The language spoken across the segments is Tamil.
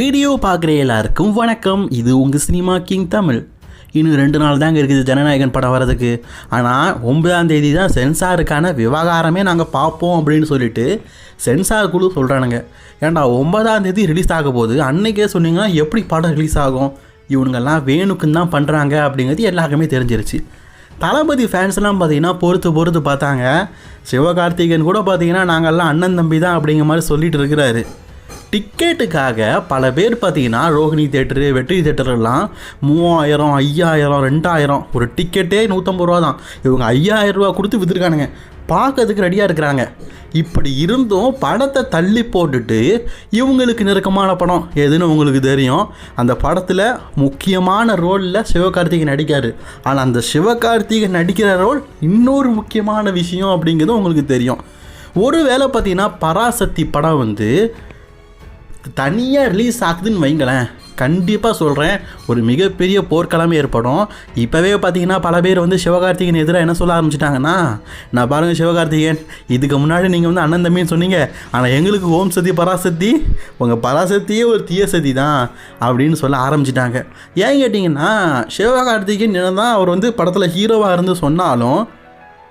வீடியோ பார்க்குற எல்லாருக்கும் வணக்கம். இது உங்கள் சினிமா கிங் தமிழ். இன்னும் ரெண்டு நாள் தாங்க இருக்குது ஜனநாயகன் படம் வரதுக்கு ஆனால் ஒன்பதாம் தேதி தான் சென்சாருக்கான விவகாரமே நாங்கள் பார்ப்போம் அப்படின்னு சொல்லிட்டு சென்சார் குழு சொல்கிறானுங்க ஏன்டா ஒன்பதாம் தேதி ரிலீஸ் ஆக போகுது. அன்னைக்கே சொன்னீங்கன்னா எப்படி படம் ரிலீஸ் ஆகும்? இவனுங்கெல்லாம் வேணுக்குன்னு தான் பண்ணுறாங்க அப்படிங்கிறது எல்லாருக்குமே தெரிஞ்சிருச்சு. தளபதி ஃபேன்ஸ்லாம் பார்த்தீங்கன்னா பொறுத்து பொறுத்து பார்த்தாங்க. சிவகார்த்திகேயன் கூட பார்த்தீங்கன்னா நாங்கள்லாம் அண்ணன் தம்பி தான் அப்படிங்கிற மாதிரி சொல்லிட்டு இருக்கிறாரு. டிக்கெட்டுக்காக பல பேர் பார்த்தீங்கன்னா ரோகிணி தேட்டரு வெற்றி தேட்டர்லாம் மூவாயிரம் ஐயாயிரம் ரெண்டாயிரம். ஒரு டிக்கெட்டே நூற்றம்பது ரூபா தான். இவங்க ஐயாயிரம் ரூபா கொடுத்து விற்றுருக்கானுங்க பார்க்கறதுக்கு ரெடியாக இருக்கிறாங்க. இப்படி இருந்தும் படத்தை தள்ளி போட்டுட்டு இவங்களுக்கு நெருக்கமான படம் எதுன்னு உங்களுக்கு தெரியும். அந்த படத்தில் முக்கியமான ரோலில் சிவகார்த்திகேயன் நடிக்கார். ஆனால் அந்த சிவகார்த்திகேயன் நடிக்கிற ரோல் இன்னொரு முக்கியமான விஷயம் அப்படிங்கிறது உங்களுக்கு தெரியும். ஒரு வேளை பார்த்தீங்கன்னா பராசக்தி படம் வந்து தனியாக ரிலீஸ் ஆகுதுன்னு வைங்களேன். கண்டிப்பாக சொல்கிறேன் ஒரு மிகப்பெரிய போர்க்களமே ஏற்படும். இப்போவே பார்த்தீங்கன்னா பல பேர் வந்து சிவகார்த்திகேயன் எதிராக என்ன சொல்ல ஆரம்பிச்சிட்டாங்கன்னா நான் பாருங்கள் சிவகார்த்திகேயன் இதுக்கு முன்னாடி நீங்கள் வந்து அண்ணன் தம்பின்னு சொன்னீங்க. ஆனால் எங்களுக்கு ஓம் சதி பராசக்தி உங்கள் பராசக்தியே ஒரு தீய சதி தான் அப்படின்னு சொல்ல ஆரம்பிச்சிட்டாங்க. ஏன் கேட்டிங்கன்னா சிவகார்த்திகேயன் என்ன தான் அவர் வந்து படத்தில் ஹீரோவாக இருந்து சொன்னாலும்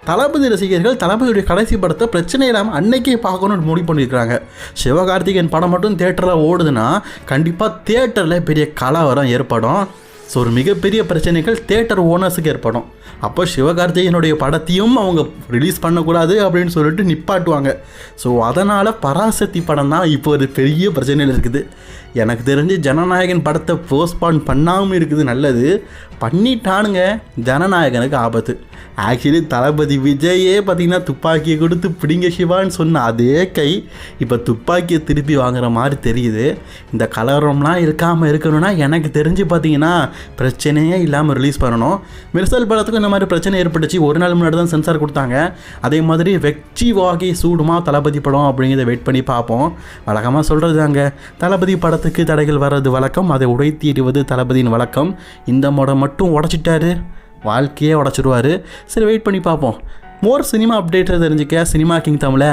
தளபதி ரசிகர்கள் தளபதியுடைய கடைசி படத்தை பிரச்சனை இல்லாமல் அன்னைக்கே பார்க்கணும்னு முடிவு பண்ணியிருக்காங்க சிவகார்த்திகேயன் படம் மட்டும் தேட்டரில் ஓடுதுன்னா கண்டிப்பாக தேட்டரில் பெரிய கலவரம் ஏற்படும். ஸோ ஒரு மிகப்பெரிய பிரச்சனைகள் தேட்டர் ஓனர்ஸுக்கு ஏற்படும். அப்போ சிவகார்த்திகேயனுடைய படத்தையும் அவங்க ரிலீஸ் பண்ணக்கூடாது அப்படின்னு சொல்லிட்டு நிப்பாட்டுவாங்க. ஸோ அதனால் பராசக்தி படம் தான் இப்போ ஒரு பெரிய பிரச்சனையில் இருக்குது. எனக்கு தெரிஞ்சு ஜனநாயகன் படத்தை போஸ்ட்பான் பண்ணாமல் இருக்குது நல்லது. பண்ணிட்டானுங்க ஜனநாயகனுக்கு ஆபத்து. ஆக்சுவலி தளபதி விஜயே பார்த்தீங்கன்னா துப்பாக்கியை கொடுத்து பிடிங்க சிவான்னு சொன்ன அதே கை இப்போ துப்பாக்கியை திருப்பி வாங்குற மாதிரி தெரியுது. இந்த கலவரம்லாம் இருக்காமல் இருக்கணும்னா எனக்கு தெரிஞ்சு பார்த்தீங்கன்னா பிரச்சனையே இல்லாமல் ரிலீஸ் பண்ணணும். மிர்சல் படத்துக்கும் இந்த மாதிரி பிரச்சனை ஏற்பட்டுச்சு. ஒரு நாள் முன்னாடி தான் சென்சார் கொடுத்தாங்க. அதே மாதிரி வெச்சி வாகை சூடுமா தளபதி படம் அப்படிங்கிறத வெயிட் பண்ணி பார்ப்போம். வழக்கமாக சொல்கிறது தாங்க. தளபதி படத்துக்கு தடைகள் வர்றது வழக்கம் அதை உடைத்தீடுவது தளபதியின் வழக்கம். இந்த முடம் மட்டும் உடச்சிட்டாரு. வாழ்க்கையே உடச்சிடுவார் சரி வெயிட் பண்ணி பார்ப்போம். மோர் சினிமா அப்டேட்டை தெரிஞ்சுக்க சினிமா கிங் தமிழை